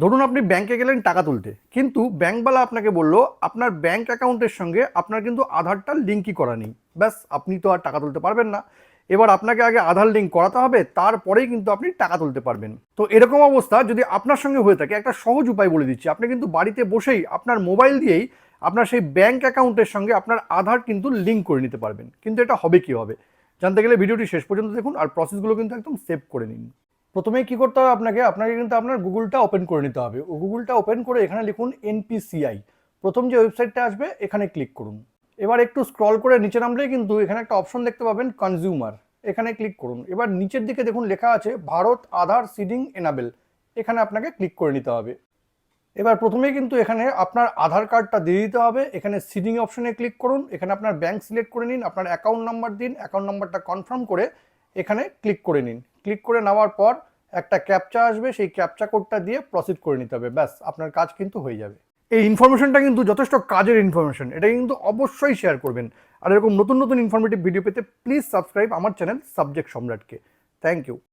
ধরুন আপনি ব্যাংকে গেলেন টাকা তুলতে, কিন্তু ব্যাংকওয়ালা আপনাকে বলল, আপনার ব্যাংক অ্যাকাউন্টের সঙ্গে আপনার কিন্তু আধারটা লিঙ্কই করা নেই। ব্যাস, আপনি তো আর টাকা তুলতে পারবেন না। এবার আপনাকে আগে আধার লিঙ্ক করাতে হবে, তারপরেই কিন্তু আপনি টাকা তুলতে পারবেন। তো এরকম অবস্থা যদি আপনার সঙ্গে হয়ে থাকে, একটা সহজ উপায় বলে দিচ্ছি। আপনি কিন্তু বাড়িতে বসেই আপনার মোবাইল দিয়েই আপনার সেই ব্যাংক অ্যাকাউন্টের সঙ্গে আপনার আধার কিন্তু লিঙ্ক করে নিতে পারবেন। কিন্তু এটা হবে কি হবে জানতে গেলে ভিডিওটি শেষ পর্যন্ত দেখুন, আর প্রসেসগুলো কিন্তু একদম সেভ করে নিন। প্রথমেই কি করতে হবে আপনাকে আপনাকে কিন্তু আপনার গুগলটা ওপেন করে নিতে হবে। ও গুগলটা ওপেন করে এখানে লিখুন এনপিসিআই প্রথম যে ওয়েবসাইটটা আসবে, এখানে ক্লিক করুন। এবার একটু স্ক্রল করে নিচে নামলেই কিন্তু এখানে একটা অপশন দেখতে পাবেন কনজিউমার এখানে ক্লিক করুন। এবার নিচের দিকে দেখুন লেখা আছে, ভারত আধার সিডিং এনাবেল এখানে আপনাকে ক্লিক করে নিতে হবে। এবার প্রথমেই কিন্তু এখানে আপনার আধার কার্ডটা দিয়ে দিতে হবে। এখানে সিডিং অপশনে ক্লিক করুন। এখানে আপনার ব্যাংক সিলেক্ট করে নিন, আপনার অ্যাকাউন্ট নাম্বার দিন অ্যাকাউন্ট নাম্বারটা কনফার্ম করে এখানে ক্লিক করে নিন। ক্লিক করে নেওয়ার পর একটা ক্যাপচা আসবে, সেই ক্যাপচা কোডটা দিয়ে প্রসিড করে নিতে হবে। ব্যাস, আপনার কাজ কিন্তু হয়ে যাবে। এই ইনফরমেশনটা কিন্তু যথেষ্ট কাজের ইনফরমেশন এটা কিন্তু অবশ্যই শেয়ার করবেন। আর এরকম নতুন নতুন ইনফরমেটিভ ভিডিও পেতে প্লিজ সাবস্ক্রাইব আমার চ্যানেল সাবজেক্ট সম্রাটকে। Thank you